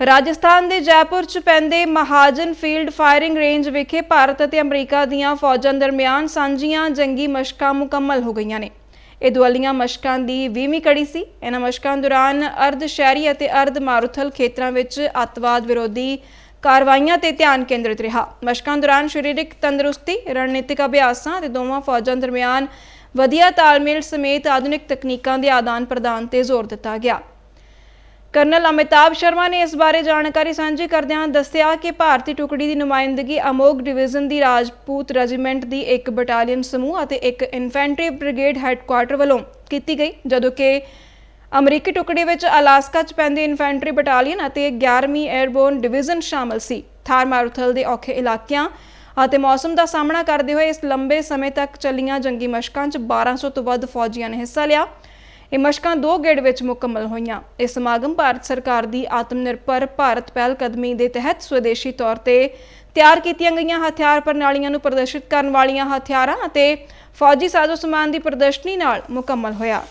ਰਾਜਸਥਾਨ ਦੇ ਜੈਪੁਰ 'ਚ ਪੈਂਦੇ ਮਹਾਜਨ ਫੀਲਡ ਫਾਇਰਿੰਗ ਰੇਂਜ ਵਿਖੇ ਭਾਰਤ ਅਤੇ ਅਮਰੀਕਾ ਦੀਆਂ ਫੌਜਾਂ ਦਰਮਿਆਨ ਸਾਂਝੀਆਂ ਜੰਗੀ ਮਸ਼ਕਾਂ ਮੁਕੰਮਲ ਹੋ ਗਈਆਂ ਨੇ। ਇਹ ਦੁਆਲੀਆਂ ਮਸ਼ਕਾਂ ਦੀ 20ਵੀਂ ਕੜੀ ਸੀ। ਇਹਨਾਂ ਮਸ਼ਕਾਂ ਦੌਰਾਨ ਅਰਧ ਸ਼ਹਿਰੀ ਅਤੇ ਅਰਧ ਮਾਰੂਥਲ ਖੇਤਰਾਂ ਵਿੱਚ ਅੱਤਵਾਦ ਵਿਰੋਧੀ ਕਾਰਵਾਈਆਂ ਤੇ ਧਿਆਨ ਕੇਂਦਰਿਤ ਰਿਹਾ। ਮਸ਼ਕਾਂ ਦੌਰਾਨ ਸਰੀਰਕ ਤੰਦਰੁਸਤੀ, ਰਣਨੀਤਿਕ ਅਭਿਆਸਾਂ ਅਤੇ ਦੋਵਾਂ ਫੌਜਾਂ ਦਰਮਿਆਨ ਵਧੀਆ ਤਾਲਮੇਲ ਸਮੇਤ ਆਧੁਨਿਕ ਤਕਨੀਕਾਂ ਦੇ ਆਦਾਨ ਪ੍ਰਦਾਨ ਤੇ ਜ਼ੋਰ ਦਿੱਤਾ ਗਿਆ। ਕਰਨਲ ਅਮਿਤਾਭ ਸ਼ਰਮਾ ਨੇ ਇਸ ਬਾਰੇ ਜਾਣਕਾਰੀ ਸਾਂਝੀ ਕਰਦਿਆਂ ਦੱਸਿਆ ਕਿ ਭਾਰਤੀ ਟੁਕੜੀ ਦੀ ਨੁਮਾਇੰਦਗੀ ਅਮੋਗ ਡਿਵੀਜ਼ਨ ਦੀ ਰਾਜਪੂਤ ਰੈਜੀਮੈਂਟ ਦੀ ਇੱਕ ਬਟਾਲੀਅਨ ਸਮੂਹ ਅਤੇ ਇੱਕ ਇਨਫੈਂਟਰੀ ਬ੍ਰਿਗੇਡ ਹੈੱਡਕੁਆਰਟਰ ਵੱਲੋਂ ਕੀਤੀ ਗਈ, ਜਦੋਂ ਕਿ ਅਮਰੀਕੀ ਟੁਕੜੀ ਵਿੱਚ ਅਲਾਸਕਾ 'ਚ ਪੈਂਦੀ ਇਨਫੈਂਟਰੀ ਬਟਾਲੀਅਨ ਅਤੇ 11ਵੀਂ 에ਅਰਬੋਰਨ ਡਿਵੀਜ਼ਨ ਸ਼ਾਮਲ ਸੀ। ਥਾਰ ਮਾਰੂਥਲ ਦੇ ਔਖੇ ਇਲਾਕਿਆਂ ਅਤੇ ਮੌਸਮ ਦਾ ਸਾਹਮਣਾ ਕਰਦੇ ਹੋਏ ਇਸ ਲੰਬੇ ਸਮੇਂ ਤੱਕ ਚੱਲੀਆਂ ਜੰਗੀ ਮਸ਼ਕਾਂ 'ਚ 1200 ਤੋਂ ਵੱਧ ਫੌਜੀਆਂ ਨੇ ਹਿੱਸਾ ਲਿਆ। ਇਹ ਮਸ਼ਕਾਂ ਦੋ ਗੇੜ ਵਿੱਚ ਮੁਕੰਮਲ ਹੋਈਆਂ। ਇਹ ਸਮਾਗਮ ਭਾਰਤ ਸਰਕਾਰ ਦੀ ਆਤਮ ਨਿਰਭਰ ਭਾਰਤ ਪਹਿਲ ਕਦਮੀ ਦੇ ਤਹਿਤ ਸਵਦੇਸ਼ੀ ਤੌਰ ਤੇ ਤਿਆਰ ਕੀਤੀਆਂ ਗਈਆਂ ਹਥਿਆਰ ਪ੍ਰਣਾਲੀਆਂ ਨੂੰ ਪ੍ਰਦਰਸ਼ਿਤ ਕਰਨ ਵਾਲੀਆਂ ਹਥਿਆਰਾਂ ਅਤੇ ਫੌਜੀ ਸਾਜ਼ੋ ਸਮਾਨ ਦੀ ਪ੍ਰਦਰਸ਼ਨੀ ਨਾਲ ਮੁਕੰਮਲ ਹੋਇਆ।